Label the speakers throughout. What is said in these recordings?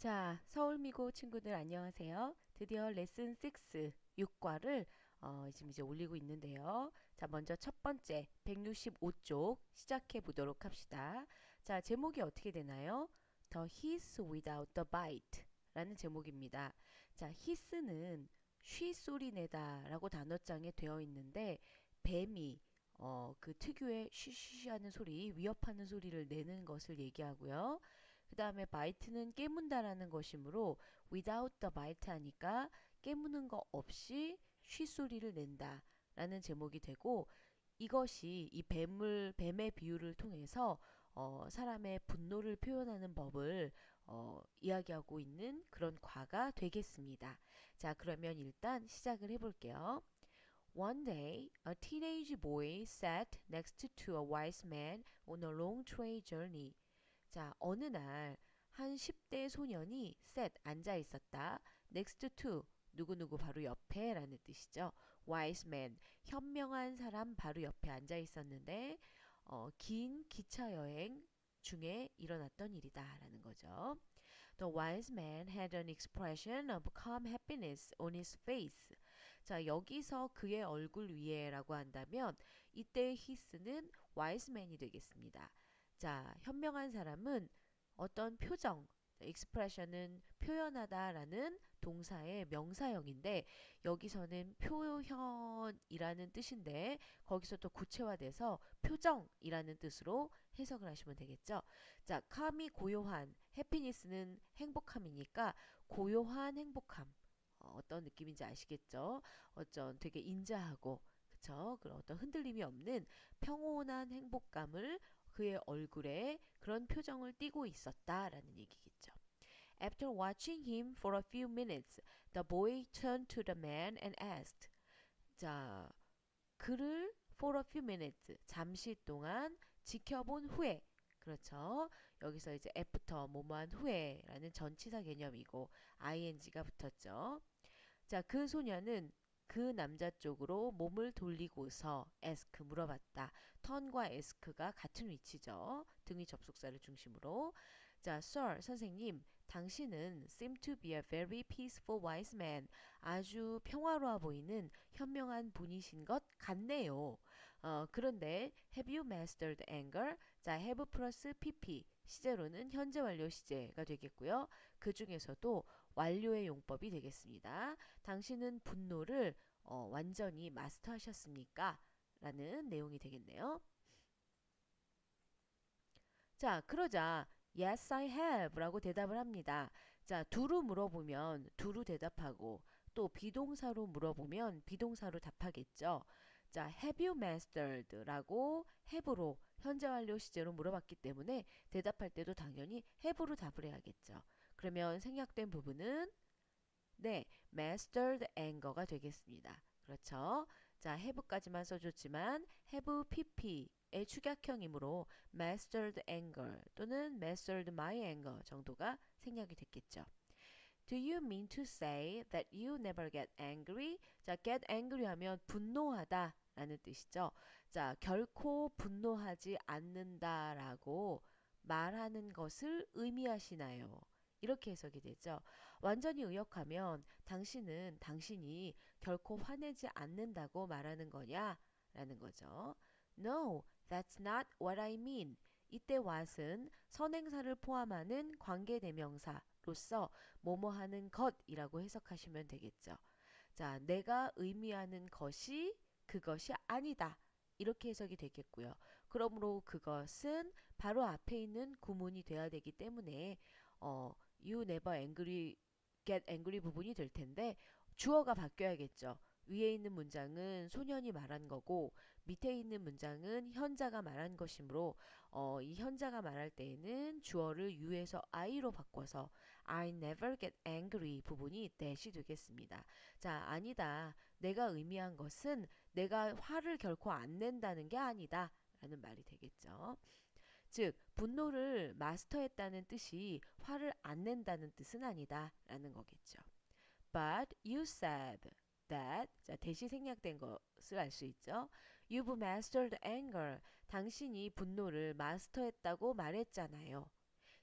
Speaker 1: 자, 서울미고 친구들 안녕하세요. 드디어 레슨 6 6과를 어, 지금 이제 올리고 있는데요. 자, 먼저 첫 번째 165쪽 시작해 보도록 합시다. 자, 제목이 어떻게 되나요? The Hiss Without the Bite 라는 제목입니다. 자, hiss는 쉬 소리 내다 라고 단어장에 되어 있는데 뱀이 어, 그 특유의 쉬쉬쉬 하는 소리, 위협하는 소리를 내는 것을 얘기하고요. 그 다음에 바이트는 깨문다라는 것이므로 without the bite 하니까 깨무는 거 없이 쉬 소리를 낸다 라는 제목이 되고 이것이 이 뱀을, 뱀의 비유를 통해서 어, 사람의 분노를 표현하는 법을 어, 이야기하고 있는 그런 과가 되겠습니다. 자, 그러면 일단 시작을 해볼게요. One day, a teenage boy sat next to a wise man on a long trail journey. 자, 어느 날 한 10대 소년이 sat 앉아 있었다. next to 누구누구 바로 옆에 라는 뜻이죠. wise man, 현명한 사람 바로 옆에 앉아 있었는데 어, 긴 기차 여행 중에 일어났던 일이다 라는 거죠. The wise man had an expression of calm happiness on his face. 자, 여기서 그의 얼굴 위에라고 한다면 이때 히스는 wise man이 되겠습니다. 자, 현명한 사람은 어떤 표정, expression은 표현하다라는 동사의 명사형인데 여기서는 표현이라는 뜻인데 거기서 또 구체화돼서 표정이라는 뜻으로 해석을 하시면 되겠죠. 자, calm이 고요한, happiness는 행복함이니까 고요한 행복함. 어, 어떤 느낌인지 아시겠죠? 어쩐 되게 인자하고 그쵸? 그런 어떤 흔들림이 없는 평온한 행복감을 그의 얼굴에 그런 표정을 띠고 있었다라는 얘기겠죠. After watching him for a few minutes, the boy turned to the man and asked. 자, 그를 for a few minutes 잠시 동안 지켜본 후에 그렇죠. 여기서 이제 after 뭐뭐한 후에라는 전치사 개념이고 ing가 붙었죠. 자, 그 소녀는 그 남자 쪽으로 몸을 돌리고서 ask 물어봤다. 턴과 ask가 같은 위치죠. 등위 접속사를 중심으로. 자, sir, 선생님, 당신은 seem to be a very peaceful wise man. 아주 평화로워 보이는 현명한 분이신 것 같네요. 어, 그런데 have you mastered anger? 자, have 플러스 pp. 시제로는 현재 완료 시제가 되겠고요. 그 중에서도 완료의 용법이 되겠습니다. 당신은 분노를 어, 완전히 마스터하셨습니까? 라는 내용이 되겠네요. 자, 그러자 Yes, I have 라고 대답을 합니다. 자, 두루 물어보면 두루 대답하고 또 비동사로 물어보면 비동사로 답하겠죠. 자, have you mastered 라고 have로 현재 완료 시제로 물어봤기 때문에 대답할 때도 당연히 have로 답을 해야겠죠. 그러면 생략된 부분은 네, mastered anger가 되겠습니다. 그렇죠. 자, have까지만 써줬지만 have pp 의 축약형이므로 mastered anger 또는 mastered my anger 정도가 생략이 됐겠죠. Do you mean to say that you never get angry? 자, get angry 하면 분노하다 라는 뜻이죠. 자, 결코 분노하지 않는다라고 말하는 것을 의미하시나요? 이렇게 해석이 되죠. 완전히 의역하면 당신은 당신이 결코 화내지 않는다고 말하는 거냐? 라는 거죠. No, that's not what I mean. 이때 what은 선행사를 포함하는 관계대명사로서 뭐뭐 하는 것이라고 해석하시면 되겠죠. 자, 내가 의미하는 것이 그것이 아니다. 이렇게 해석이 되겠고요. 그러므로 그것은 바로 앞에 있는 구문이 돼야 되기 때문에 어, you never angry, get angry 부분이 될 텐데 주어가 바뀌어야겠죠. 위에 있는 문장은 소년이 말한 거고 밑에 있는 문장은 현자가 말한 것이므로 어, 이 현자가 말할 때에는 주어를 you에서 I로 바꿔서 I never get angry 부분이 that이 되겠습니다. 자 아니다. 내가 의미한 것은 내가 화를 결코 안 낸다는 게 아니다. 라는 말이 되겠죠. 즉 분노를 마스터했다는 뜻이 화를 안 낸다는 뜻은 아니다 라는 거겠죠. But you said that 자 대시 생략된 것을 알 수 있죠. You've mastered anger. 당신이 분노를 마스터했다고 말했잖아요.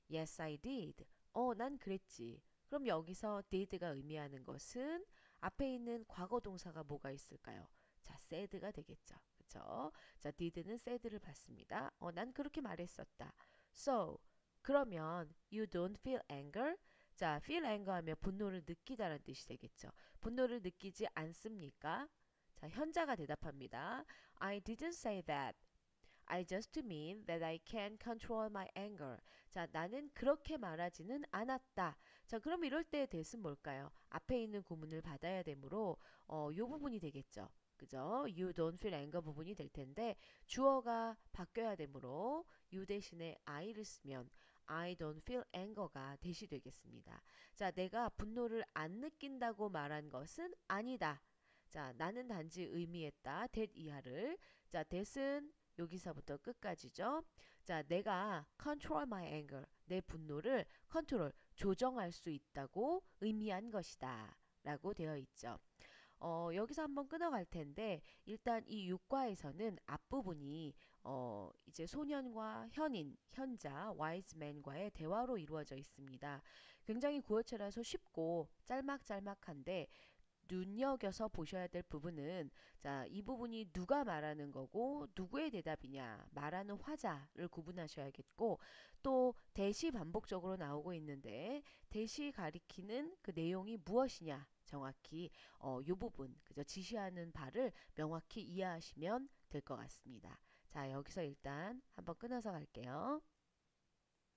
Speaker 1: Yes, I did. 어, 난 그랬지. 그럼 여기서 did가 의미하는 것은 앞에 있는 과거 동사가 뭐가 있을까요? 자, said가 되겠죠. 그쵸? 자, did는 said를 받습니다. 어, 난 그렇게 말했었다. So, 그러면 you don't feel anger? 자, feel anger 하면 분노를 느끼다라는 뜻이 되겠죠. 분노를 느끼지 않습니까? 자, 현자가 대답합니다. I didn't say that. I just mean that I can control my anger. 자, 나는 그렇게 말하지는 않았다. 자, 그럼 이럴 때의 대신 뭘까요? 앞에 있는 구문을 받아야 되므로 어, 요 부분이 되겠죠. 그죠? You don't feel anger 부분이 될 텐데 주어가 바뀌어야 되므로 you 대신에 I를 쓰면 I don't feel anger가 대시 되겠습니다. 자, 내가 분노를 안 느낀다고 말한 것은 아니다. 자, 나는 단지 의미했다. that 이하를. 자, that은 여기서부터 끝까지죠. 자, 내가 control my anger. 내 분노를 컨트롤, 조정할 수 있다고 의미한 것이다. 라고 되어 있죠. 어, 여기서 한번 끊어갈 텐데 일단 이 육과에서는 앞부분이 어, 이제 소년과 현인, 현자, 와이즈맨과의 대화로 이루어져 있습니다. 굉장히 구어체라서 쉽고 짤막짤막한데 눈여겨서 보셔야 될 부분은 자, 이 부분이 누가 말하는 거고 누구의 대답이냐 말하는 화자를 구분하셔야겠고 또 대시 반복적으로 나오고 있는데 대시 가리키는 그 내용이 무엇이냐 정확히 어, 요 부분 그죠 지시하는 바를 명확히 이해하시면 될 것 같습니다. 자 여기서 일단 한번 끊어서 갈게요.